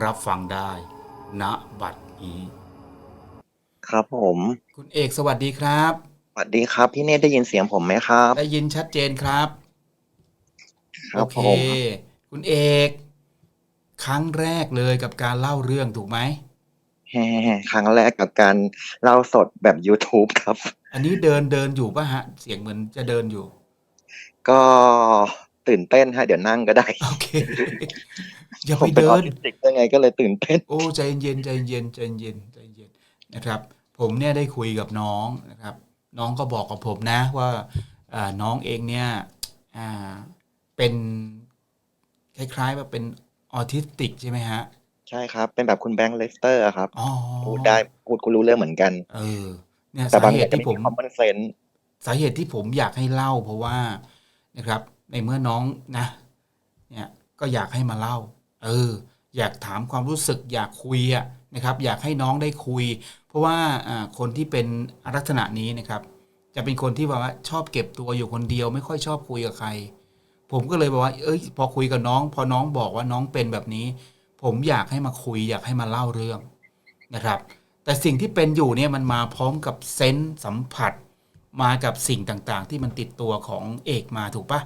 รับฟังได้ณบัดนี้ ครับผม คุณเอกสวัสดีครับ สวัสดีครับ พี่เนตได้ยินเสียงผมไหมครับ ได้ยินชัดเจนครับครัโอบเค ผมคุณเอก ครั้งแรกเลยกับการเล่าเรื่องถูกไหม แฮ่ครั้งแรกกับการเล่าสดแบบ YouTube ครับ อันนี้เดินเดินอยู่ป่ะฮะ เสียงเหมือนจะเดินอยู่ ก็ ตื่นเต้นฮะเดี๋ยวนั่งก็ได้โอเคอย่าผไปมเป็นเดิออน ทิสติกยังไงก็เลยตื่นเต้น โอ้ใจเย็นใจเย็นใจเย็นใจเย็นนะครับ ผมเนี่ยได้คุยกับน้องนะครับ น้องก็บอกกับผมนะว่าอ่าน้องเองเนี่ยอ่าเป็นคล้ายๆว่าเป็นออทิสติกใช่ไหมฮะใช่ครับ เป็นแบบคุณแบงค์เลสเตอร์ครับ อ๋อพูดได้พูดคุณรู้เรื่องเหมือนกัน เออเนี่ยแต่สาบางเหอย่างตุก็ที่ไม่ผมีม คอมมอนเซนส์สาเหตุที่ผมอยากให้เล่าเพราะว่านะครับ ในเมื่อน้องนะเนี่ยก็อยากให้มาเล่า เออ อยากถามความรู้สึก อยากคุยอะนะครับ อยากให้น้องได้คุย เพราะว่าคนที่เป็นลักษณะนี้นะครับ จะเป็นคนที่แบบว่าชอบเก็บตัวอยู่คนเดียว ไม่ค่อยชอบคุยกับใคร ผมก็เลยบอกว่า เอ้ย พอคุยกับน้อง พอน้องบอกว่าน้องเป็นแบบนี้ ผมอยากให้มาคุย อยากให้มาเล่าเรื่องนะครับ แต่สิ่งที่เป็นอยู่เนี่ยมันมาพร้อมกับเซนส์สัมผัส มากับสิ่งต่างๆ ที่มันติดตัวของเอกมาถูกปะ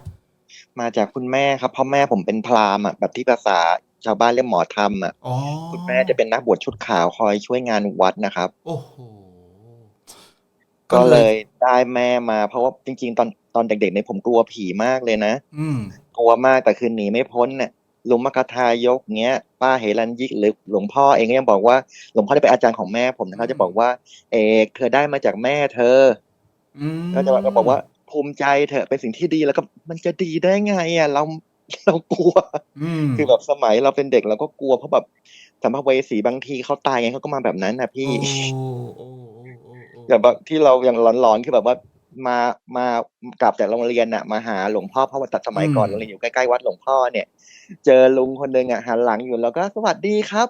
มาจากคุณแม่ครับเพราะแม่ผมเป็นพราหมณ์อะแบบที่ภาษาชาวบ้านเรียกหมอธรรมอะ อ๋อ คุณแม่จะเป็นนักบวชชุดขาวคอยช่วยงานวัดนะครับ โอ้โห ก็เลยได้แม่มา เพราะว่าจริง ๆ ตอนตอนเด็กๆเนี่ยผมกลัวผีมากเลยนะ อืม กลัวมากแต่คือหนีไม่พ้นเนี่ยลุงมกทายกเงี้ย ป้าเฮรันยิกหรือหลวงพ่อเองก็ยังบอกว่าหลวงพ่อที่เป็นอาจารย์ของแม่ผมนะครับจะบอกว่า เอกเธอได้มาจากแม่เธออืม ก็จะก็บอกว่า ภูมิใจเถอะเป็นสิ่งที่ดีแล้วก็มันจะดีได้ไงอะเราเรากลัวอืมคือแบบสมัยเราเป็นเด็กเราก็กลัวเพราะแบบสัมภเวสีบางทีเขาตายไงเขาก็มาแบบนั้นนะพี่โอ้โอ้โอ้โอ้โอ้อย่างบางที่เรายังร้อนๆคือแบบว่ามามากลับจากโรงเรียนน่ะมาหาหลวงพ่อเพราะว่าตัดสมัยก่อนโรงเรียนอยู่ใกล้ๆวัดหลวงพ่อเนี่ย เจอลุงคนหนึ่งอะหันหลังอยู่แล้วก็สวัสดีครับ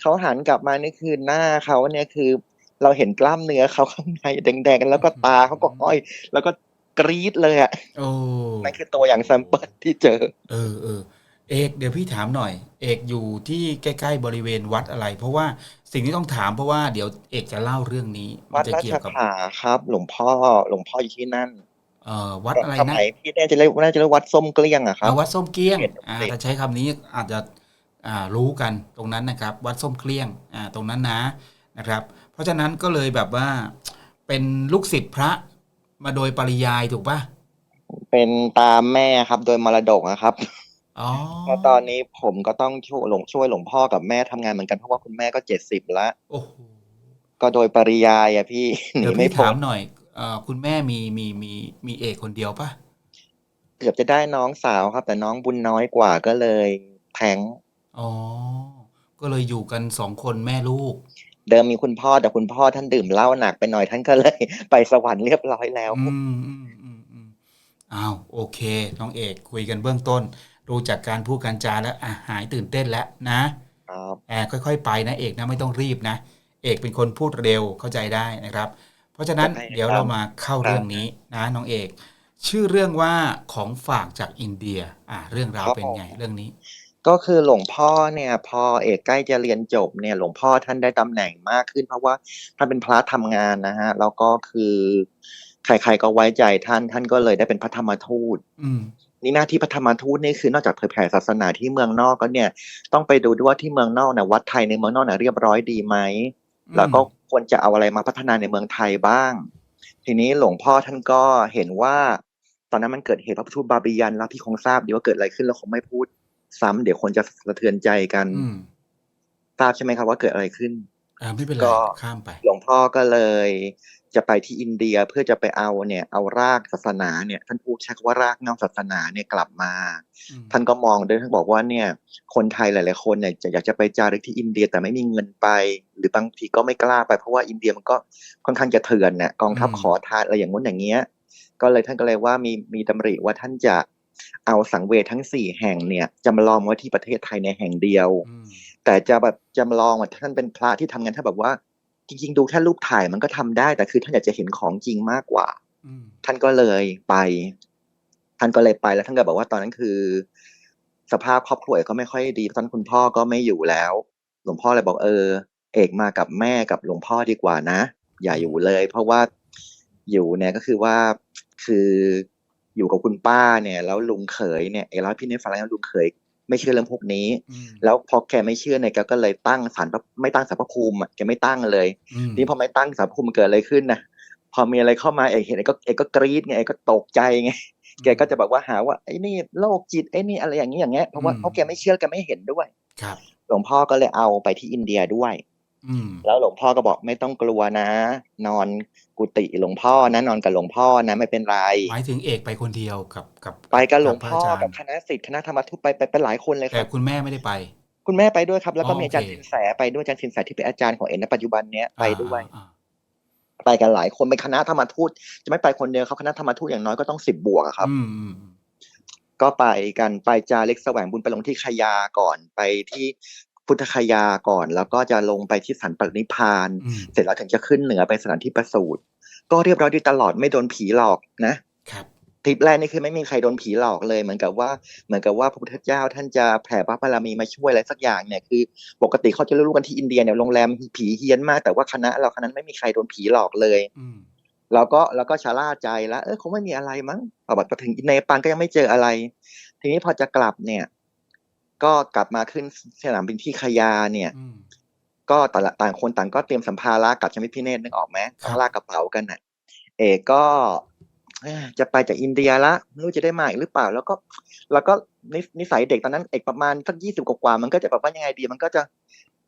เขาหันกลับมานี่คือหน้าเขาเนี่ยคือ เราเห็นกล้ามเนื้อเขาข้างในแดงๆแล้วก็ตาเขาก็ห้อย แล้วก็ กรี๊ดเลยอะโอ้นั่นคือตัวอย่างแซมเปิลที่เจอ เออเออเอกเดี๋ยวพี่ถามหน่อย เอกอยู่ที่ใกล้ๆบริเวณวัดอะไร เพราะว่าสิ่งที่ต้องถามเพราะว่าเดี๋ยวเอกจะเล่าเรื่องนี้มัวันดจะราเกี่ยชวกับ ขาครับ หลวงพ่อหลวงพ่ออยู่ที่นั่นเอ่อวัดอะไรสนะมัยพี่น่าจะเรียกน่าจะเรียกวัดส้มเกลี้ยงอะครับ อ่าวัดส้มเกลี้ยงเขตอ่าเขตถ้าใช้คำนี้อาจจะอ่ารู้กันตรงนั้นนะครับ วัดส้มเกลี้ยงอ่าตรงนั้นนะนะครับ เพราะฉะนั้นก็เลยแบบว่าเป็นลูกศิษย์พระ มาโดยปริยายถูกปะเป็นตามแม่ครับโดยมรดกนะครับอ๋อเพราะตอนนี้ผมก็ต้องช่วยหลวงช่วยหลวงพ่อกับแม่ทำงานเหมือนกันเพราะว่าคุณแม่ก็เจ็ดสิบแล้วโอ้โหก็โดยปริยายอะพี่หนีเดี๋ยวไม่พี่พ้ถามนหน่อยเอ่อคุณแม่มีมีมีมีเอกคนเดียวปะเกือบจะได้น้องสาวครับ แต่น้องบุญน้อยกว่าก็เลยแทงอ๋อก็เลยอยู่กันสองคนแม่ลูก เดิมมีคุณพ่อแต่คุณพ่อท่านดื่มเหล้าหนักไปหน่อยท่านก็เลย ไปสวรรค์เรียบร้อยแล้ว อืมอืมอืมอืมอ้าวโอเคน้องเอกคุยกันเบื้องต้นดูจากการพูดการจาแล้วอะหายตื่นเต้นแล้วนะครับแอบค่อย ๆ ไปนะเอกนะไม่ต้องรีบนะเอกเป็นคนพูดเร็วเข้าใจได้นะครับ เพราะฉะนั้นได้ครับเดี๋ยวเรามาเข้าเรื่องนี้นะน้องเอก ชื่อเรื่องว่าของฝากจากอินเดีย อะเรื่องราวเป็นไงเรื่องนี้ ก็คือหลวงพ่อเนี่ย พอเอกใกล้จะเรียนจบเนี่ย หลวงพ่อท่านได้ตำแหน่งมากขึ้น เพราะว่าท่านเป็นพระทำงานนะฮะแล้วก็คือใคร ๆ ก็ไว้ใจท่าน ท่านก็เลยได้เป็นพระธรรมทูต อืม นี่หน้าที่พระธรรมทูตนี่คือนอกจากเผยแผ่ศาสนาที่เมืองนอกก็เนี่ย ต้องไปดูด้วยว่าที่เมืองนอกเนี่ยวัดไทยในเมืองนอกเนี่ยเรียบร้อยดีไหมแล้วก็ควรจะเอาอะไรมาพัฒนาในเมืองไทยบ้าง ทีนี้หลวงพ่อท่านก็เห็นว่า ตอนนั้นมันเกิดเหตุพระพุทธบาบิยันแล้วพี่คงทราบดีว่าเกิดอะไรขึ้นแล้วคงไม่พูด ซ้ำเดี๋ยวคนจะสะเทือนใจกันอืมทราบใช่ไหมครับว่าเกิดอะไรขึ้น อ่าไม่เป็นไรก็ข้ามไป หลวงพ่อก็เลย จะไปที่อินเดียเพื่อจะไปเอาเนี่ย เอารากศาสนาเนี่ย ท่านพูดใช้คำว่ารากเหง้าศาสนาเนี่ยกลับมาอืมท่านก็มองด้วยท่านบอกว่าเนี่ย คนไทยหลาย ๆ คนเนี่ยจะอยากจะไปจาริกที่อินเดียแต่ไม่มีเงินไป หรือบางทีก็ไม่กล้าไปเพราะว่าอินเดียมันก็ค่อนข้างจะเถื่อนเนี่ยกองทัพขอทานอะไรอย่างงู้นอย่างเงี้ย ก็เลยท่านก็เลยว่ามีมีดำริว่าท่านจะ เอาสังเวชทั้งสี่แห่งเนี่ยจำลองไว้ที่ประเทศไทยในแห่งเดียวอืมแต่จะแบบจำลองว่าท่านเป็นพระที่ทำงานท่านแบบว่า จริง ๆ ดูแค่รูปถ่ายมันก็ทำได้ แต่คือท่านอยากจะเห็นของจริงมากกว่าอืมท่านก็เลยไป ท่านก็เลยไปแล้วท่านก็บอกว่าตอนนั้นคือ สภาพครอบครัวเอกก็ไม่ค่อยดีตอนนนคุณพ่อก็ไม่อยู่แล้ว หลวงพ่อเลยบอกเออ เอกมากับแม่กับหลวงพ่อดีกว่านะ อย่าอยู่เลย เพราะว่าอยู่เนี่ยก็คือว่าคือ อยู่กับคุณป้าเนี่ยแล้วลุงเขยเนี่ยเอกเล่าให้พี่เนยฟังแล้วลุงเขยไม่เชื่อเรื่องพวกนี้อืมแล้วพอแกไม่เชื่อเนี่ยแกก็เลยตั้งศาลพระไม่ตั้งศาลพระภูมิอะแกไม่ตั้งเลยอืมนี่พอไม่ตั้งศาลพระภูมิมันเกิดอะไรขึ้นนะพอมีอะไรเข้ามาเอกเห็นเอกก็เอกก็กรี๊ดไงเอกก็ตกใจไงแกก็จะบอกว่าหาว่าไอ้นี่โรคจิตไอ้นี่อะไรอย่างนี้อย่างเงี้ยเพราะว่าเพราะแกไม่เชื่อแกไม่เห็นด้วย ครับหลวงพ่อก็เลยเอาไปที่อินเดียด้วยอืม แล้วหลวงพ่อก็บอกไม่ต้องกลัวนะ นอนกุฏิหลวงพ่อนะนอนกับหลวงพ่อนะไม่เป็นไรหมายถึงเอกไปคนเดียวกับกับ ไปกับหลวงพระพ่ออาจารย์กับคณะศิษย์คณะธรรมทูตไปไปไปหลายคนเลยคแต่รับคุณแม่ไม่ได้ไป คุณแม่ไปด้วยครับ แล้วก็อ๋อมีอาจารย์โอเคสินแสไปด้วยอาจารย์สินแสที่เป็นอาจารย์ของเอ็นในปัจจุบันเนี้ยไปด้วยอ่าไปกันหลายคนเป็นคณะธรรมทูตจะไม่ไปคนเดียวครับคณะธรรมทูตอย่างน้อยก็ต้องสิบบวกอะครับอืมอืมอืมก็ไปกันไปจาเล็กแสวงบุญไปลงที่ขยาก่อนไปที่ พุทธคยาก่อน แล้วก็จะลงไปที่สันปรินิพพานอืมเสร็จแล้วถึงจะขึ้นเหนือไปสถานที่ประสูติก็เรียบร้อยดีตลอดไม่โดนผีหลอกนะครับทริปแรกนี่คือไม่มีใครโดนผีหลอกเลย เหมือนกับว่าเหมือนกับว่าพระพุทธเจ้าท่านจะแผ่พระบารมีมาช่วยอะไรสักอย่างเนี่ยคือปกติเขาจะรู้กันที่อินเดียเนี่ยโรงแรมผีเฮี้ยนมากแต่ว่าคณะเราคณะนั้นไม่มีใครโดนผีหลอกเลยอืมเราก็เราก็ชะล่าใจแล้วเออคงไม่มีอะไรมั้งพอแบบถึงเนปาลก็ยังไม่เจออะไร ทีนี้พอจะกลับเนี่ย ก็กลับมาขึ้นสนามบินที่ขยาเนี่ยอืมก็แต่ละต่างคนต่างก็เตรียมสัมภาระกลับใช่ไหมพี่เนตรนึกออกไหมครับต้องลากกระเป๋ากันน่ะ เอกก็เอ้ยจะไปจากอินเดียละไม่รู้จะได้มาอีกหรือเปล่า แล้วก็ แล้วก็นินิสัยเด็กตอนนั้น เอกประมาณสักยี่สิบกว่าๆมันก็จะแบบว่ายังไงดี มันก็จะ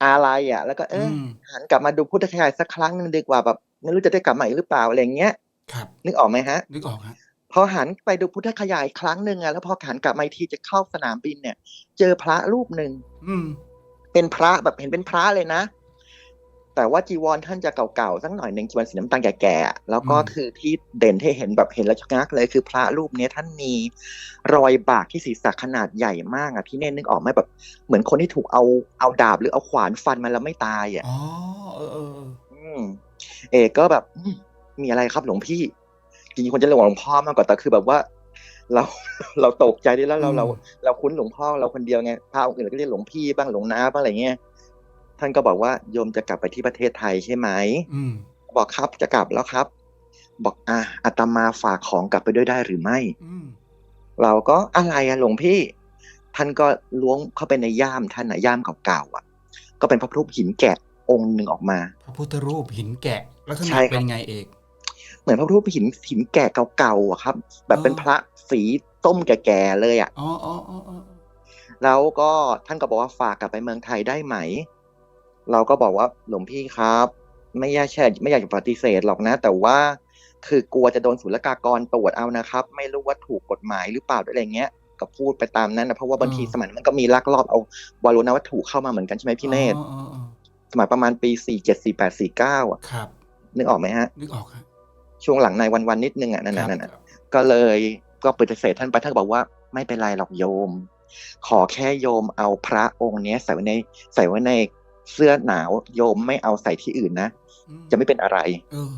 อะไรอะ แล้วก็เอออมหันกลับมาดูพุทธคยาสักครั้งหนึ่งดีกว่าแบบไม่รู้จะได้กลับมาอีกหรือเปล่าอะไรอย่างเงี้ยครับนึกออกไหมฮะ นึกออกฮะ พอหันไปดูพุทธคยายครั้งหนึ่งอะแล้วพอหันกลับมาอีกทีจะเข้าสนามบินเนี่ย เจอพระรูปหนึ่งอืมเป็นพระแบบเห็นเป็นพระเลยนะ แต่ว่าจีวรท่านจะเก่าๆสักหน่อยหนึ่งจีวรสีน้ำตาลแก่ๆอะแล้วก็อืมคือที่เด่นที่เห็นแบบเห็นแล้วชะงักเลยคือพระรูปเนี้ยท่านมีรอยบากที่ศีรษะขนาดใหญ่มากอะพี่เน่นนึกออกไหมแบบ เหมือนคนที่ถูกเอาเอาดาบหรือเอาขวานฟันมาแล้วไม่ตายอะอ๋อเออเออเอออืมเอกก็แบบอืมมีอะไรครับหลวงพี่จ ริงๆคนจะเรียกว่าหลวงพ่อมากกว่าแต่คือแบบว่า เราเราตกใจด้วยแล้วเราเรา เราคุ้นหลวงพ่อเราคนเดียวไงพระองค์อื่นเราก็เรียกหลวงพี่บ้างหลวงน้าบ้างอะไรเงี้ยท่านก็บอกว่าโยมจะกลับไปที่ประเทศไทยใช่ไหมอืมบอกครับจะกลับแล้วครับ บอกอะอาตมาฝากของกลับไปด้วยได้หรือไม่อืมเราก็อะไรอะหลวงพี่ ท่านก็ล้วงเข้าไปในย่ามท่านนะย่ามเก่าๆอะ ก็เป็นพระพุทธหินแกะองค์หนึ่งออกมา พระพุทธรูปหินแกะลักษใช่ณะครับเป็นไงเอก เหมือนพระพุทธหินหินแกะเก่าๆอะครับ แบบเป็นอ๋อพระสีต้มแก่ๆเลยอะอ๋ออ๋ออ๋ออ๋อแล้วก็ท่านก็บอกว่าฝากกลับไปเมืองไทยได้ไหม เราก็บอกว่าหลวงพี่ครับ ไม่อยากแช่ไม่อยากจะปฏิเสธหรอกนะ แต่ว่าคือกลัวจะโดนศุลกากรตรวจเอานะครับ ไม่รู้ว่าถูกกฎหมายหรือเปล่าหรืออะไรเงี้ยก็พูดไปตามนั้นนะเพราะว่าบางทีสมัยนั้นมันก็มีลักลอบเอาวารุณวัตถุเข้ามาเหมือนกันใช่ไหมพี่เนตรอ๋ออ๋ออ๋อสมัยประมาณปีสี่เจ็ดสี่แปดสี่เก้าอะครับนึกออกไหมฮะ นึกออกฮะ ช่วงหลังในวันวันๆนิดนึงอะนั่นครัน่ะบนั่นน่ะก็เลยก็ปฏิเสธท่านไปท่านก็บอกว่าไม่เป็นไรหรอกโยม ขอแค่โยมเอาพระองค์เนี้ยใส่ไว้ในใส่ไว้ในเสื้อหนาวโยมไม่เอาใส่ที่อื่นนะอืมจะไม่เป็นอะไรเออ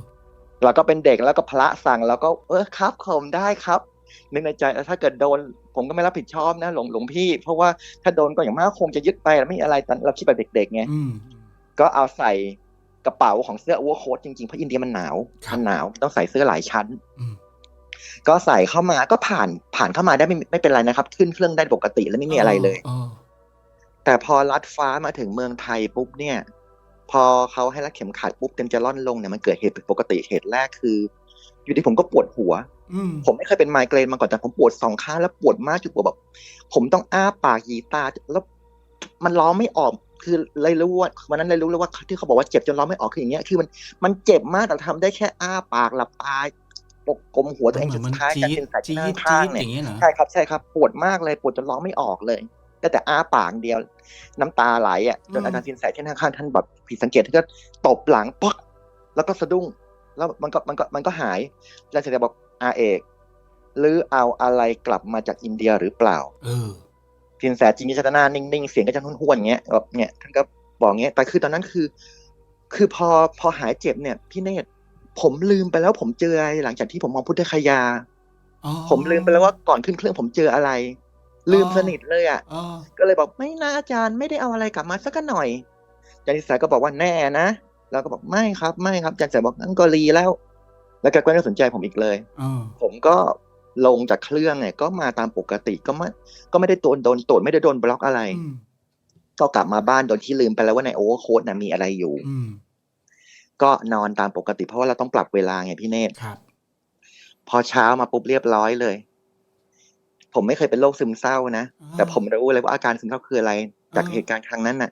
แล้วก็เป็นเด็กแล้วก็พระสั่งแล้วก็ เออครับผมได้ครับ นึกในใจเออถ้าเกิดโดน ผมก็ไม่รับผิดชอบนะหลวงหลวงพี่ เพราะว่าถ้าโดนก็อย่างมากคงจะยึดไปแล้วไม่มีอะไรตอนเราคิดแบบเด็กๆไงอืมก็เอาใส่ กระเป๋าของเสื้อโอเวอร์โค้ทจริงๆเพราะอินเดียมันหนาวครับมันหนาวต้องใส่เสื้อหลายชั้นอืมก็ใส่เข้ามาก็ผ่านผ่านเข้ามาได้ไม่ไม่เป็นไรนะครับ ขึ้นเครื่องได้ปกติแล้วไม่มีอะไรเลยออแต่พอลัดฟ้ามาถึงเมืองไทยปุ๊บเนี่ย พอเขาให้รัดเข็มขัดปุ๊บเต็มจะล่อนลงเนี่ยมันเกิดเหตุผิดปกติเหตุแรกคือ อยู่ที่ผมก็ปวดหัวอืมผมไม่เคยเป็นไมเกรนมาก่อนแต่ผมปวดสองข้างแล้วปวดมากจุดปวดแบบ ผมต้องอ้าปากหยีตาแล้วมันร้องไม่ออก คือเลยรู้ว่าวันนั้นเลยรู้เลยว่าที่เขาบอกว่าเจ็บจนร้องไม่ออกคืออย่างเงี้ยคือมันมันเจ็บมากแต่ทำได้แค่อ้าปากหลับตาปกกลมหัวตัวเองเหมืจอนนมันสุดท้ายจี๊การดเป็นสายจี๊ข้าดงข้างจี๊ดเนี่อยย่างเงี้ยเหรอใช่ครับใช่ครับปวดมากเลยปวดจนร้องไม่ออกเลยได้แต่อ้าปากเดียวน้ำตาไหลอะจนอาจารย์สินแสที่ข้างๆท่านแบบผิดสังเกตท่านก็ตบหลังป๊อกแล้วก็สะดุ้ง แล้วมันก็มันก็มันก็หายอาจารย์สินแสบอกอาเอกหรือเอาอะไรกลับมาจากอินเดียหรือเปล่า เออ สินแสจริงๆจะหน้านิ่งๆ เสียงก็จะห้วนๆอย่างเงี้ยแบบเนี่ยท่านก็บอกเงี้ย แต่คือตอนนั้นคือ คือพอพอหายเจ็บเนี่ย พี่เนตรผมลืมไปแล้วผมเจออะไรหลังจากที่ผมมองพุทธคยาอ๋อผมลืมไปแล้วว่าก่อนขึ้นเครื่องผมเจออะไร ลืมสนิทเลยอะอ๋อก็เลยบอกไม่นะอาจารย์ไม่ได้เอาอะไรกลับมาสักหน่อยอาจารย์สินแสก็บอกว่าแน่นะแล้วก็บอกไม่ครับไม่ครับอาจารย์สินแสบอกงั้นก็รีแล้ว แล้วแกก็ไม่สนใจผมอีกเลยอ๋อผมก็ ลงจากเครื่องเนี่ย ก็มาตามปกติก็ไม่ก็ไม่ได้โดนโดนตรวจไม่ได้โดนบล็อกอะไรอืมก็กลับมาบ้านโดยที่ลืมไปแล้วว่าในโอเวอร์โค้ดนะมีอะไรอยู่อืมก็นอนตามปกติเพราะว่าเราต้องปรับเวลาไงพี่เนตรครับพอเช้ามาปุ๊บเรียบร้อยเลย ผมไม่เคยเป็นโรคซึมเศร้านะอ่าแต่ผมรู้เลยว่าอาการซึมเศร้าคืออะไร จากอ่าเหตุการณ์ครั้งนั้นน่ะ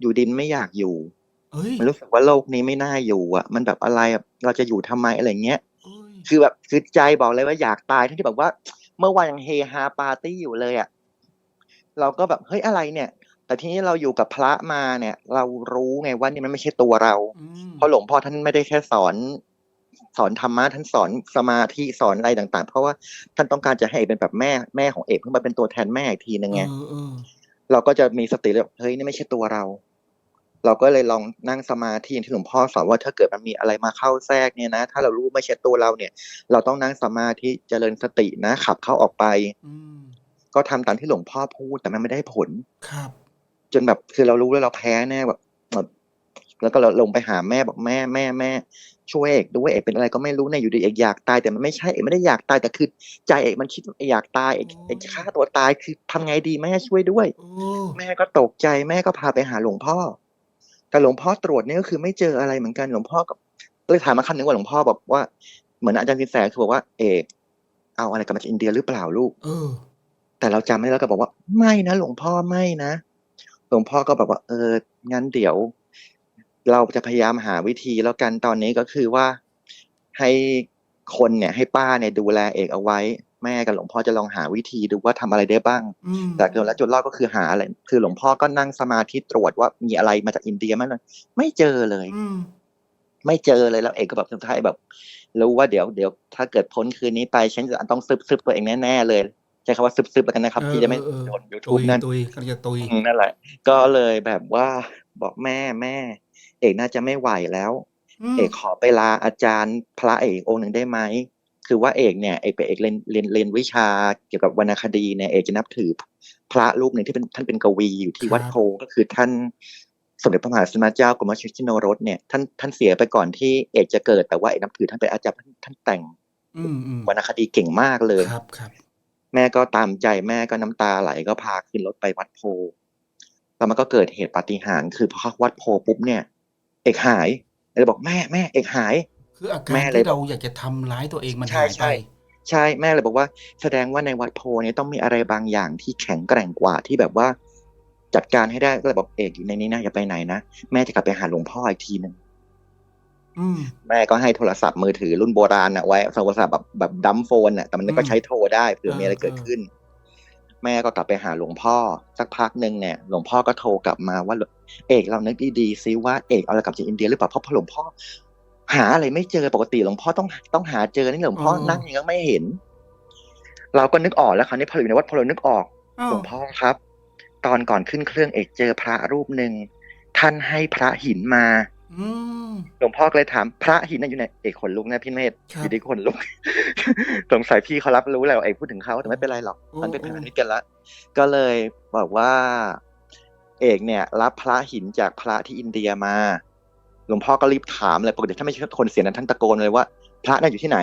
อยู่ดินไม่อยากอยู่เอ้ยมันรู้สึกว่าโลกนี้ไม่น่าอยู่ อะ มันแบบอะไรอะเราจะอยู่ทำไมอะไรเงี้ยเอ้ย คือแบบคือใจบอกเลยว่าอยากตายทั้งที่แบบว่า เมื่อวานยังเฮฮาปาร์ตี้อยู่เลยอะเราก็แบบเฮ้ยอะไรเนี่ย แต่ทีนี้เราอยู่กับพระมาเนี่ย เรารู้ไงว่านี่มันไม่ใช่ตัวเราอืมเพราะหลวงพ่อท่านไม่ได้แค่สอน สอนธรรมะท่านสอนสมาธิสอนอะไรต่าง ๆ เพราะว่าท่านต้องการจะให้เอกเป็นแบบแม่แม่ของเอกเพื่อมาเป็นตัวแทนแม่อีกทีนึงไงเออเออเราก็จะมีสติเลยแบบเฮ้ยนี่ไม่ใช่ตัวเรา เราก็เลยลองนั่งสมาธิอย่างที่หลวงพ่อสอนว่าถ้าเกิดมันมีอะไรมาเข้าแทรกเนี่ยนะ ถ้าเรารู้ไม่ใช่ตัวเราเนี่ย เราต้องนั่งสมาธิเจริญสตินะขับเข้าออกไปอืมก็ทำตามที่หลวงพ่อพูดแต่มันไม่ได้ผลครับ จนแบบคือเรารู้แล้วเราแพ้แน่แบบแบบแล้วก็เราลงไปหาแม่บอกแม่แม่แม่ช่วยเอกด้วยเอกเป็นอะไรก็ไม่รู้เนี่ยอยู่ดีเอกอยากตายแต่มันไม่ใช่เอกไม่ได้อยากตายแต่คือใจเอกมันคิดว่าเอกอยากตายเอกเอกจะฆ่าตัวตายคือทำไงดีแม่ช่วยด้วยโอ้แม่ก็ตกใจแม่ก็พาไปหาหลวงพ่อ แต่หลวงพ่อตรวจเนี่ยก็คือไม่เจออะไรเหมือนกันหลวงพ่อก็เลยถามมาคำหนึ่งว่าหลวงพ่อบอกว่าเหมือนอาจารย์สินแสคือบอกว่าเอกเอาอะไรกลับมาจากอินเดียหรือเปล่าลูกเออ แต่เราจำไม่ได้แล้วก็บอกว่า ไม่นะหลวงพ่อไม่นะหลวงพ่อก็แบบว่า เอองั้นเดี๋ยว เราจะพยายามหาวิธีแล้วกันตอนนี้ก็คือว่าให้คนเนี่ย ให้ป้าเนี่ยดูแลเอกเอาไว้ แม่กับหลวงพ่อจะลองหาวิธีดูว่าทำอะไรได้บ้างอืมแต่จนแล้วจุดรอดก็คือหาอะไร คือหลวงพ่อก็นั่งสมาธิตรวจว่ามีอะไรมาจากอินเดียไหมเลยไม่เจอเลยอืมไม่เจอเลยแล้วเอกก็แบบสุดท้ายแบบรู้ว่าเดี๋ยวเดี๋ยวถ้าเกิดพ้นคืนนี้ไปฉันจะต้องซึบซึบตัวเองแน่ๆเลยใช้คำว่าซึบซึบแล้วกันนะครับเออที่จะไม่เออเออโดนยูตุทูบยนั่นตุยก็จะตุยอืมนั่นแหละ ก็เลยแบบว่าบอกแม่แม่ เอกน่าจะไม่ไหวแล้วมเอกขอไปลาอาจารย์พระเอกองค์หนึ่งได้ไหม คือว่าเอกเนี่ยเอกไปนเอกเรียนเรียนเรียนวิชาเกี่ยวกับวรรณคดีเนี่ยเอกจะนับถือพระรูปหนึ่งที่เป็นท่านเป็นกวีอยู่ที่วัดโพก็คือท่านสมเด็จพระมหาสมณเจ้ากรมชิชิโนรสเนี่ยท่านท่านเสียไปก่อนที่เอกจะเกิดแต่ว่าเอกนับถือท่านเป็นอาจารย์ท่านท่านแต่งอืมอืมวรรณคดีเก่งมากเลยครับครับ แม่ก็ตามใจแม่ก็น้ำตาไหลก็พาขึ้นรถไปวัดโพแล้วมันก็เกิดเหตุปาฏิหาริย์คือพอเข้าวัดโพปุ๊บเนี่ย เอกหายเลยบอกแม่แม่เอกหาย คืออาการแม่เลยที่เราอยากจะทำร้ายตัวเองมันใช่หายใช่ไปใช่แม่เลยบอกว่า แสดงว่าในวัดโพเนี่ยต้องมีอะไรบางอย่างที่แข็งแกร่งกว่าที่แบบว่า จัดการให้ได้ก็เลยบอกเอกอยู่ในนี้นะอย่าไปไหนนะแม่จะกลับไปหาหลวงพ่ออีกทีหนึ่งอืม แม่ก็ให้โทรศัพท์มือถือรุ่นโบราณน่ะไว้โทรศัพท์แบบแบบดัมโฟนน่ะแต่มันก็ใช้โทรได้เผื่อมีอะไรเกิดขึ้น แม่ก็กลับไปหาหลวงพ่อ สักพักหนึ่งเนี่ยหลวงพ่อก็โทรกลับมาว่าเอกเรานึกดีๆซิว่าเอกเอาอะไรกลับจากอินเดียหรือเปล่าเพราะพอหลวงพ่อ หาอะไรไม่เจอปกติหลวงพ่อต้องต้องหาเจอนี่หลวงพ่อนั่งยังไม่เห็น เราก็นึกออกแล้วคราวนี้พอเราอยู่ในวัดพอเรานึกออกอ้าวหลวงพ่อครับ ตอนก่อนขึ้นเครื่องเอกเจอพระรูปหนึ่งท่านให้พระหินมาอืมหลวงพ่อก็เลยถามพระหินนั่นอยู่ไหนเอกขนลุกนะพี่เมธครับอยู่ดีขนลุกสงสัยพี่เขารับรู้แล้วเอกพูดถึงเขาแต่ไม่เป็นไรหรอกโอ้มันเป็นโอ้พันธมิตรกันละก็เลยบอกว่า เอกเนี่ย รับพระหินจากพระที่อินเดียมา หลวงพ่อก็รีบถามเลยปกติถ้าไม่ใช่คนเสียนั้นท่านตะโกนเลยว่า พระน่าอยู่ที่ไหน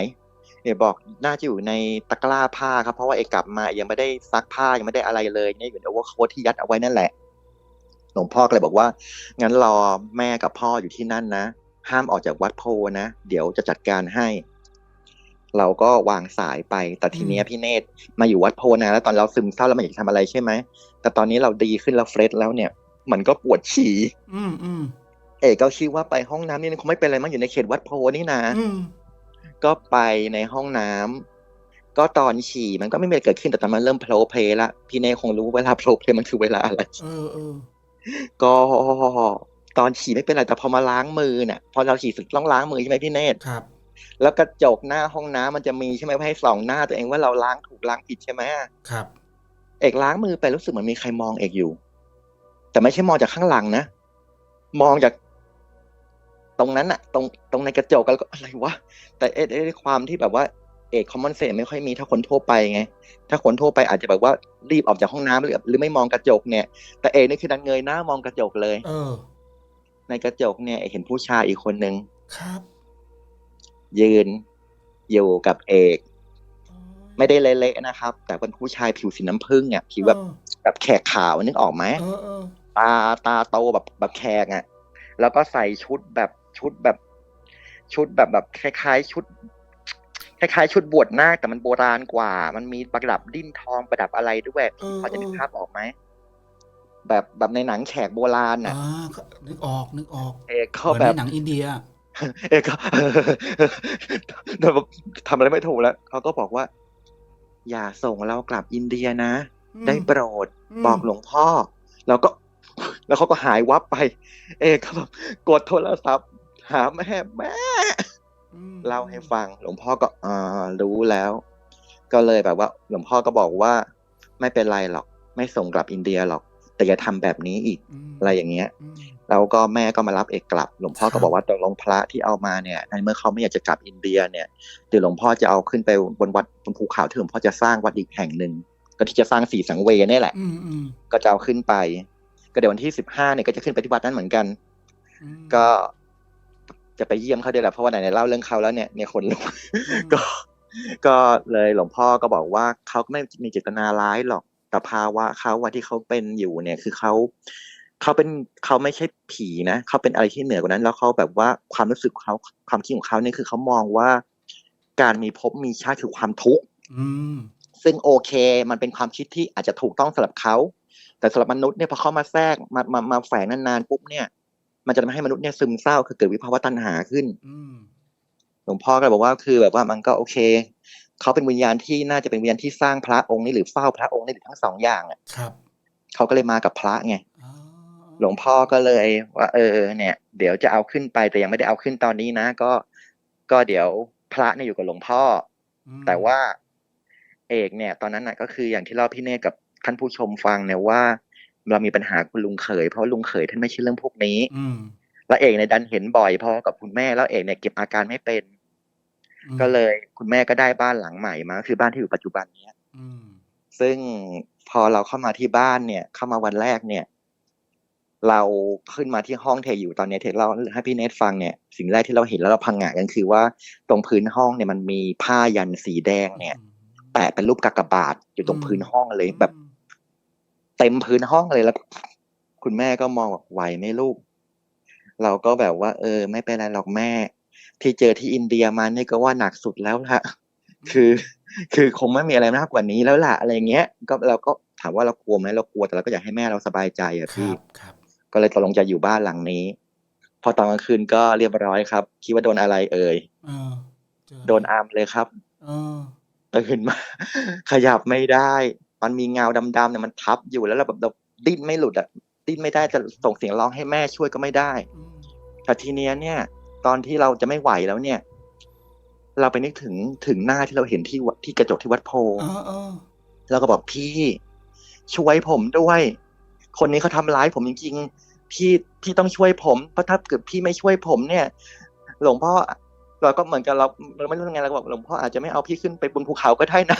เอกบอกน่าจะอยู่ในตะกร้าผ้าครับ เพราะว่าเอกกลับมายังไม่ได้ซักผ้ายังไม่ได้อะไรเลยเนี่ยอยู่ในโอเวอร์โค้ทที่ยัดเอาไว้นั่นแหละหลวงพ่อก็เลยบอกว่า งั้นรอแม่กับพ่ออยู่ที่นั่นนะ ห้ามออกจากวัดโพนะ เดี๋ยวจะจัดการให้ เราก็วางสายไป แต่ทีเนี้ยพี่เนตรมาอยู่วัดโพนะแล้วตอนเราซึมเศร้าแล้วมันอยากทำอะไรใช่ไหม แต่ตอนนี้เราดีขึ้นเราเฟรชแล้วเนี่ย มันก็ปวดฉี่ อืมอืม เอกก็คิดว่าไปห้องน้ำนี่คงไม่เป็นไรมั้งอยู่ในเขตวัดโพนี่นะอืมก็ไปในห้องน้ำก็ตอนฉี่มันก็ไม่มีอะไรเกิดขึ้นแต่ตอนมันเริ่มโผล่เพลละพี่เนคงรู้เวลาโผล่เพลมันคือเวลาอะไรเออเออก็ตอนฉี่ไม่เป็นไรแต่พอมาล้างมือเนี่ยพอเราฉี่เสร็จต้องล้างมือใช่ไหมพี่เนตรครับ แล้วกระจกหน้าห้องน้ำมันจะมีใช่ไหมให้ส่องหน้าตัวเองว่าเราล้างถูกล้างผิดใช่ไหมครับ เอกล้างมือไปรู้สึกเหมือนมีใครมองเอกอยู่ แต่ไม่ใช่มองจากข้างหลังนะมองจาก ตรงนั้นอะตรงตรงในกระจกแล้วก็อะไรวะแต่เอ๊ะเอ๊ะความที่แบบว่าเอกคอมมอนเซนไม่ค่อยมีถ้าคนทั่วไปไง ถ้าคนทั่วไปอาจจะแบบว่ารีบออกจากห้องน้ำหรือหรือไม่มองกระจกเนี่ย แต่เอกนี่คือดันเงยหน้ามองกระจกเลยเออ ในกระจกเนี่ยเอกเห็นผู้ชายอีกคนนึงครับ ยืนอยู่กับเอกอ๋อไม่ได้เละๆนะครับ แต่เป็นผู้ชายผิวสีน้ำผึ้งอะผิวแบบเออแบบแขกขาวนึกออกไหมเออเออตาตาโตแบบแบบแขกอะ แล้วก็ใส่ชุดแบบ ชุดแบบชุดแบบแบบคล้ายๆ ชุดคล้ายๆชุดบวชนาคแต่มันโบราณกว่า มันมีประดับดิ้นทองประดับอะไรด้วยเออพอจะนึกเออภาพออกไหมแบบแบบในหนังแขกโบราณน่ะอ่านึกออกนึกออก เอกเขาเหมือนแบในบหนังอินเดีย เอกก็แบบทำอะไรไม่ถูกแล้วเขาก็บอกว่า อย่าส่งเรากลับอินเดียนะ ได้โปรดมบอกหลวงพ่อ แล้วก็ แล้วเขาก็หายวับไป เอกก็แบบกดโทรศัพท์ หาแม่แม่อืมเล่าให้ฟัง หลวงพ่อก็อ่ารู้แล้ว ก็เลยแบบว่า หลวงพ่อก็บอกว่า ไม่เป็นไรหรอก ไม่ส่งกลับอินเดียหรอก แต่อย่าทำแบบนี้อีกมอะไรอย่างเงี้ยอืมแล้วก็แม่ก็มารับเอกกลับ หลวงพ่อครัก็บบอกว่าตกลงพระที่เอามาเนี่ยในเมื่อเขาไม่อยากจะกลับอินเดียเนี่ยเดี๋ยวหลวงพ่อจะเอาขึ้นไปบนวัดบนภูเขาที่หลวงพ่อจะสร้างวัดอีกแห่งหนึ่งก็ที่จะสร้างสีสังเวยนี่แหละอืมอืมก็จะเอาขึ้นไป ก็เดี๋ยววันที่สิบห้าเนี่ยก็จะขึ้นไปที่วัดนั้นเหมือนกันอืมก็ จะไปเยี่ยมเขาด้วยแหละเพราะว่าไหนๆเล่าเรื่องเขาแล้วเนี่ยเนี่ยคนลุกอืมก็ ก็เลยหลวงพ่อก็บอกว่าเขาก็ไม่มีเจตนาร้ายหรอกแต่ภาวะเขาว่าที่เขาเป็นอยู่เนี่ยคือเขาเขาเป็นเขาไม่ใช่ผีนะเขาเป็นอะไรที่เหนือกว่านั้น แล้วเขาแบบว่าความรู้สึกเขาความคิดของเขาเนี่ยคือเขามองว่า การมีภพมีชาติคือความทุกข์อืมซึ่งโอเค มันเป็นความคิดที่อาจจะถูกต้องสำหรับเขาแต่สำหรับมนุษย์เนี่ยพอเข้ามาแทรกมามามาแฝงนานๆปุ๊บเนี่ย มันจะทำให้มนุษย์เนี่ยซึมเศร้าคือเกิดวิภาวะตัณหาขึ้นอืมหลวงพ่อก็เลยบอกว่าคือแบบว่ามันก็โอเคเขาเป็นวิญญาณที่น่าจะเป็นวิญญาณที่สร้างพระองค์นี้หรือเฝ้าพระองค์นี้หรือทั้งสองอย่างอะครับเขาก็เลยมากับพระไงอ๋อหลวงพ่อก็เลยว่า เออ เนี่ย เดี๋ยวจะเอาขึ้นไปแต่ยังไม่ได้เอาขึ้นตอนนี้นะก็ก็เดี๋ยวพระเนี่ยอยู่กับหลวงพ่ออืมแต่ว่าเอกเนี่ย ตอนนั้นน่ะ ก็คืออย่างที่เล่าพี่เนตกับท่านผู้ชมฟังเนี่ยว่า เรามีปัญหาคุณลุงเขยเพราะลุงเขยท่านไม่ใช่เรื่องพวกนี้ อืมแล้วเอกเนี่ยดันเห็นบ่อยเพราะกับคุณแม่แล้วเอกเนี่ยเก็บอาการไม่เป็นอืมก็เลยคุณแม่ก็ได้บ้านหลังใหม่มาคือบ้านที่อยู่ปัจจุบันเนี้ยอืมซึ่งพอเราเข้ามาที่บ้านเนี่ย เข้ามาวันแรกเนี่ย เราขึ้นมาที่ห้องเทอยู่ตอนเนี้ยเทเราให้พี่เนทฟังเนี่ย สิ่งแรกที่เราเห็นแล้วเราพังงะกันคือว่าตรงพื้นห้องเนี่ยมันมีผ้ายันสีแดงเนี่ยแปะเป็นรูปกากบาทอยู่ตรงพื้นห้องเลยแบบ เต็มพื้นห้องเลยแล้ว คุณแม่ก็มองบอกไหวไหมลูก เราก็แบบว่า เออ ไม่เป็นไรหรอกแม่ ที่เจอที่อินเดียมานี่ก็ว่าหนักสุดแล้วละคือ คือคงไม่มีอะไรมากกว่านี้แล้วล่ะอะไรเงี้ย ก็เราก็ถามว่าเรากลัวไหมเรากลัวแต่เราก็อยากให้แม่เราสบายใจอะคพี่รับครับก็เลยตกลงจะอยู่บ้านหลังนี้ พอตอนกลางคืนก็เรียบร้อยครับ คิดว่าโดนอะไรเอ่ยเออเจอโดนอามเลยครับเออตื่นมาขยับไม่ได้ มันมีเงาดำๆเนี่ยมันทับอยู่แล้วเราแบบเราดิ้นไม่หลุดอะดิ้นไม่ได้จะส่งเสียงร้องให้แม่ช่วยก็ไม่ได้อืมแต่ทีเนี้ยเนี่ย ตอนที่เราจะไม่ไหวแล้วเนี่ย เราไปนึกถึงถึงหน้าที่เราเห็นที่วัดที่กระจกที่วัดโพเออเออแล้วก็บอกพี่ ช่วยผมด้วย คนนี้เขาทำร้ายผมจริงๆพี่พี่ต้องช่วยผมเพราะถ้าเกิดพี่ไม่ช่วยผมเนี่ย หลวงพ่อเราก็เหมือนกับเราเราไม่รู้ยังไงเราก็บอกหลวงพ่ออาจจะไม่เอาพี่ขึ้นไปบนภูเขาก็ได้นะ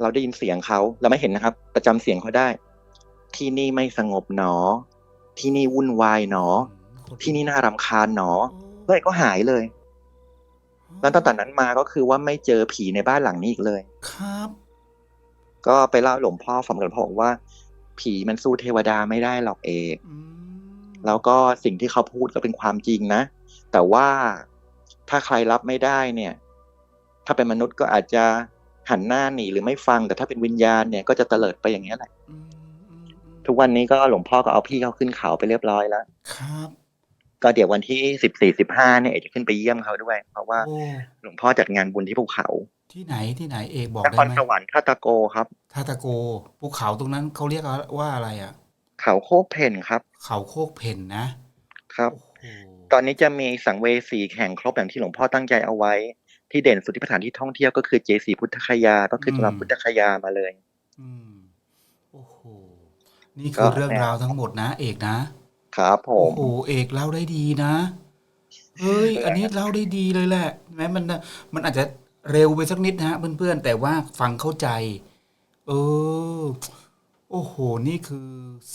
เออเออเออเราได้ยินเสียงเขาเราไม่เห็นนะครับ ประจำเสียงเขาได้ ที่นี่ไม่สงบหนอ ที่นี่วุ่นวายหนอ ที่นี่น่ารำคาญหนอเลยก็หายเลยแล้วตั้งแต่นั้นมาก็คือว่าไม่เจอผีในบ้านหลังนี้อีกเลย ครับ ก็ไปเล่าให้หลวงพ่อฟังหลวงพ่อบอกว่า ผีมันสู้เทวดาไม่ได้หรอกเอกอืมแล้วก็สิ่งที่เขาพูดก็เป็นความจริงนะ แต่ว่าถ้าใครรับไม่ได้เนี่ย ถ้าเป็นมนุษย์ก็อาจจะ หันหน้าหนีหรือไม่ฟังแต่ถ้าเป็นวิญญาณเนี่ยก็จะเตลิดไปอย่างนี้ยแหละอืมอืมอืมทุกทุกวันนี้ก็หลวงพ่อก็เอาพี่เขาขึ้นเขาไปเรียบร้อยแล้ว ครับ ก็เดี๋ยววันที่สิบสี่สิบห้าเนี่ยเอกจะขึ้นไปเยี่ยมเขาด้วย เพราะว่าโอ้หลวงพ่อจัดงานบุญที่ภูเขา ที่ไหนที่ไหนเอกบอกนได้ครไหมสวรรค์ท่าตะโกครับท่าตะโกภูเขาตรงนั้นเขาเรียกว่าอะไรอะ เขาโคกเพนครับ เขาโคกเพนนะครับโอ้โหตอนนี้จะมีสังเวสีแข่งครบอย่างที่หลวงพ่อตั้งใจเอาไว้ ที่เด่นสุดที่สถานที่ท่องเที่ยวก็คือเจสีพุทธคยา ก็คือตัวพุทธคยามาเลย อืมโอ้โหนี่คือก็เรื่องเนี่ยราวทั้งหมดนะ เอกนะครับผโอ้มโหเอกเล่าได้ดีนะเฮ้ย อันนี้เล่าได้ดีเลยแหละ แม้มันมันอาจจะเร็วไปสักนิดนะฮะเพื่อนๆแต่ว่าฟังเข้าใจ เออ โอ้โห นี่คือ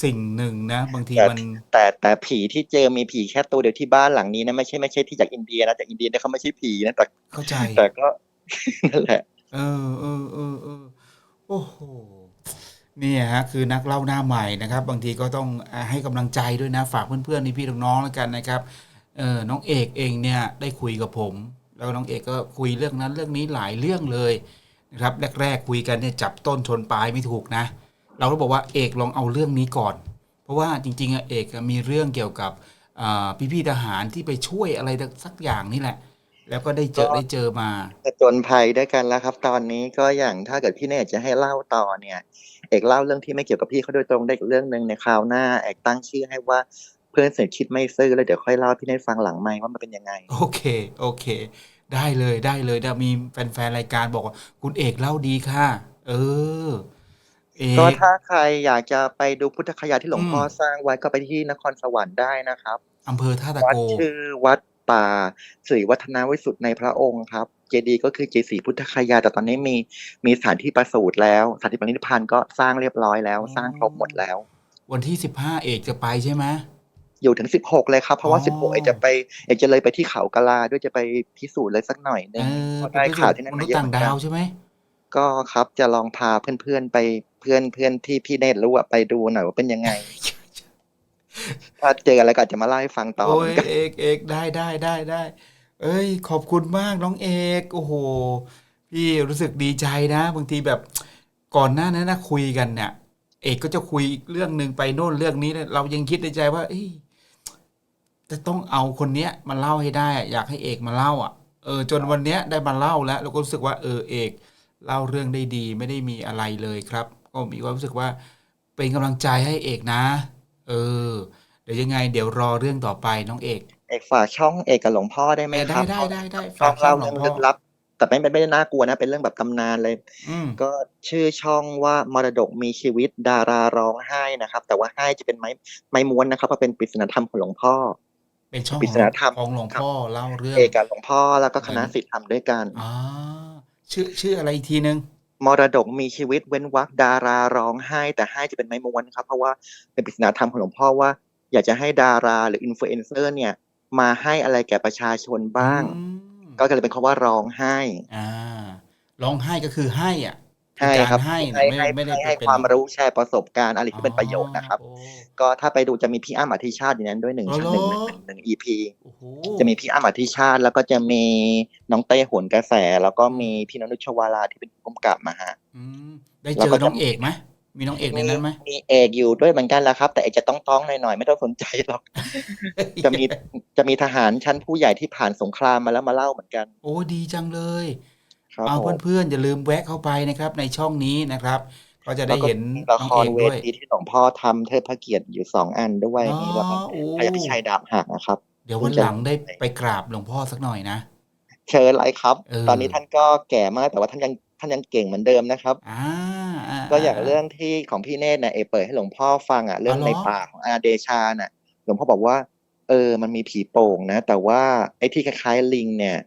สิ่งหนึ่งนะ บางทีมัน แต่แต่ผีที่เจอมีผีแค่ตัวเดียวที่บ้านหลังนี้นะไม่ใช่ไม่ใช่ที่จากอินเดียนะจากอินเดียเนี่ยเขาไม่ใช่ผีนะแต่เข้าใจ แต่ก็ นั่นแหละ เออเออเออเออโอ้โหเนี่ยฮะคือนักเล่าหน้าใหม่นะครับ บางทีก็ต้องอ่าให้กำลังใจด้วยนะ ฝากเพื่อนๆนี่พี่น้องๆแล้วกันนะครับเออน้องเอกเองเนี่ยได้คุยกับผม แล้วน้องเอกก็คุยเรื่องนั้นเรื่องนี้หลายเรื่องเลยนะครับแรกๆคุยกันเนี่ยจับต้นชนปลายไม่ถูกนะ เราก็บอกว่าเอกลองเอาเรื่องนี้ก่อน เพราะว่าจริงๆอะเอกอะมีเรื่องเกี่ยวกับอ่าพี่ๆทหารที่ไปช่วยอะไรสักอย่างนี่แหละ แล้วก็ได้เจอก็ได้เจอมาผจญภัยด้วยกันแล้วครับ ตอนนี้ก็อย่างถ้าเกิดพี่เนตจะให้เล่าต่อเนี่ย เอกเล่าเรื่องที่ไม่เกี่ยวกับพี่เขาโดยตรงได้อีกเรื่องหนึ่งในคราวหน้าเอกตั้งชื่อให้ว่าเพื่อนสนิทคิดไม่ซื่อแล้วเดี๋ยวค่อยเล่าให้พี่เนตฟังหลังไมค์ว่ามันเป็นยังไง โอเคโอเคได้เลยได้เลยเดี๋ยวมีแฟนๆรายการบอกว่าคุณเอกเล่าดีค่ะ เออ เอก็กถ้าใครอยากจะไปดูพุทธคยาที่หลวงพ่ออมสร้างไว้ก็ไปที่นครสวรรค์ได้นะครับ อำเภอท่าตะวัดโกชื่อวัดป่าสิริวัฒนาวิสุทธิ์ในพระองค์ครับ เจดีย์ก็คือเจสีพุทธคยา แต่ตอนนี้มีมีสถานที่ประสูติแล้วสถานที่ปรินิพพานก็สร้างเรียบร้อยแล้วสร้างครบหมดแล้ว วันที่สิบห้าเอกจะไปใช่ไหม อยู่ถึงสิบหกเลยครับ เพราะว่าอ๋อสิบหกเอกจะไปเอกจะเลยไปที่เขากะลาด้วยจะไปพิสูจน์เลยสักหน่อยหนึเองอเพราะเป็นได้พิสูข่าวจน์ที่นั่นมมานุษเยย์อะต่างเหมือนดากัวนใช่ไหม ก็ครับจะลองพาเพื่อนๆไปเพื่อนเพื่อนที่พี่เนตรู้อะไปดูหน่อยว่าเป็นยังไง ถ้าเจออะไรก็อาจจะมาเล่าให้ฟังต่อโอ้เหมืยอนกันเอกเอกได้ได้ได้ได้เอ้ย ขอบคุณมากน้องเอกโอ้โหพี่รู้สึกดีใจนะ บางทีแบบก่อนหน้านั้นนะคุยกันเนี่ยเอกก็จะคุยอีกเรื่องหนึ่งไปโน่นเรื่องนี้เนี่ยเรายังคิดในใจว่าเอ้ยจะต้องเอาคนเนี้ยมาเล่าให้ได้อะอยากให้เอกมาเล่า อะ เออ จนวันเนี้ยได้มาเล่าแล้วเราก็รู้สึกว่าเออเอก เล่าเรื่องได้ดีไม่ได้มีอะไรเลยครับ ก็มีความรู้สึกว่าเป็นกำลังใจให้เอกนะ เออ เดี๋ยวยังไง เดี๋ยวรอเรื่องต่อไปน้องเอก เอกฝากช่องเอกกับหลวงพ่อได้ไหมเออคได้รับได้ได้ได้ช่อฝางกช่อเล่างหลวเรื่องงพ่ลึอกลับ แต่ไม่ไม่ได้น่ากลัวนะ เป็นเรื่องแบบตำนานเลยอืมก็ชื่อช่องว่ามรดกมีชีวิตดาราร้องไห้นะครับ แต่ว่าไห้จะเป็นไม้ไม้ม้วนนะครับเพราะเป็นปริศนาธรรมของหลวงพ่อเป็นช่องปริศนาธรรมของหลวงพ่อเล่าเรื่องเอกกับหลวงพ่อแล้วก็คณะศิษย์ทำด้วยกันอ่า ชื่อชื่ออะไรอีกทีนึงมรดกมีชีวิตเว้นวรรคดาราร้องไห้ แต่ไห้จะเป็นไม้ม้วนครับ เพราะว่าเป็นปริศนาธรรมของหลวงพ่อว่า อยากจะให้ดาราหรืออินฟลูเอนเซอร์เนี่ย มาให้อะไรแก่ประชาชนบ้างอืมก็เลยเป็นคำว่าร้องไห้ อ่าร้องไห้ก็คือให้อะ ให้ครับให้ให้นะไม่ให้ไม่ได้ให้ให้เป็นความรู้แชร์ประสบการณ์อะไรที่เป็นประโยชน์นะครับอ๋อก็ถ้าไปดูจะมีพี่อ้ำอธิชาติอยู่นั้นด้วยหนึ่งอ๋อชั้นเหรหอนึ่งหนึ่งหนึ่ง EP โอ้โหจะมีพี่อ้ำอธิชาติ แล้วก็จะมีน้องเต้โหนกระแส แล้วก็มีพี่นนุชวาลาที่เป็นผู้กำกับมาฮะอืมได้แล้เจวก็อน้องจะเอกไหมมีน้องเอกในนั้นไหมมีเอกอยู่ด้วยเหมือนกันแหละครับ แต่เอกจะต้องต้องๆหน่อยๆไม่ต้องสนใจหรอก จะมีจะมีทหารชั้นผู้ใหญ่ที่ผ่านสงครามมาแล้วมาเล่าเหมือนกัน โอ้ดีจังเลยครับ เอาผมเพื่อนๆอย่าลืมแวะเข้าไปนะครับในช่องนี้นะครับ ก็จะแล้ได้วก็เห็นมีละน้องคเอรกเวด้วยทีที่หลวงพ่อทำเทิดพระเกียรติอยู่สองอันด้วยอ๋อมีละครโอ้พระยาพิชัยดาบหักนะครับ เดี๋ยววันหลังได้ไปกราบหลวงพ่อสักหน่อยนะ เชิญเลยครับเออตอนนี้ท่านก็แก่มากแต่ว่าท่านยังท่านยังเก่งเหมือนเดิมนะครับอ่าอ่าก็อย่างเรื่องที่ของพี่เนตรเนี่ยเอกเปิดให้หลวงพ่อฟังอะเรื่องอ๋อเหรอในป่าของอาเดชาน่ะ หลวงพ่อบอกว่า เออ มันมีผีโป่งนะ แต่ว่าไอ้ที่คล้ายๆลิงเนี่ย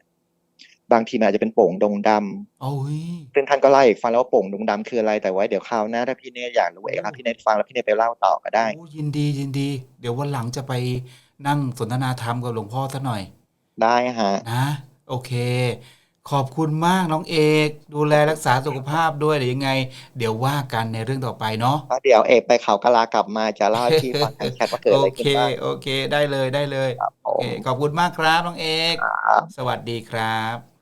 บางทีมันอาจจะเป็นโป่งดงดำโอ้ยซึ่งท่านก็ไล่าให้ฟังแล้วว่าโป่งดงดำคืออะไรแต่ว่าเดี๋ยวคราวหน้าถ้าพี่เนตรอยากรู้เอกครับพี่เนตรฟังแล้วพี่เนตรไปเล่าต่อก็ได้โอ้ยินดียินดี เดี๋ยววันหลังจะไปนั่งสนทนาธรรมกับหลวงพ่อสักหน่อย ได้ฮะนะโอเค ขอบคุณมากน้องเอก ดูแลรักษาสุขภาพด้วยเดี๋ยวยังไง เดี๋ยวว่ากันในเรื่องต่อไปเนาะแล้วเดี๋ยวเอกไปเขากะลากลับมาจะเล่าให้พี่ฟังทางแชทว่าเกิดโออะไรเคขึ้นบ้างโอเคได้เลยได้เลยครับผโอเคมขอบคุณมากครับน้องเอกครับสวัสดีครับ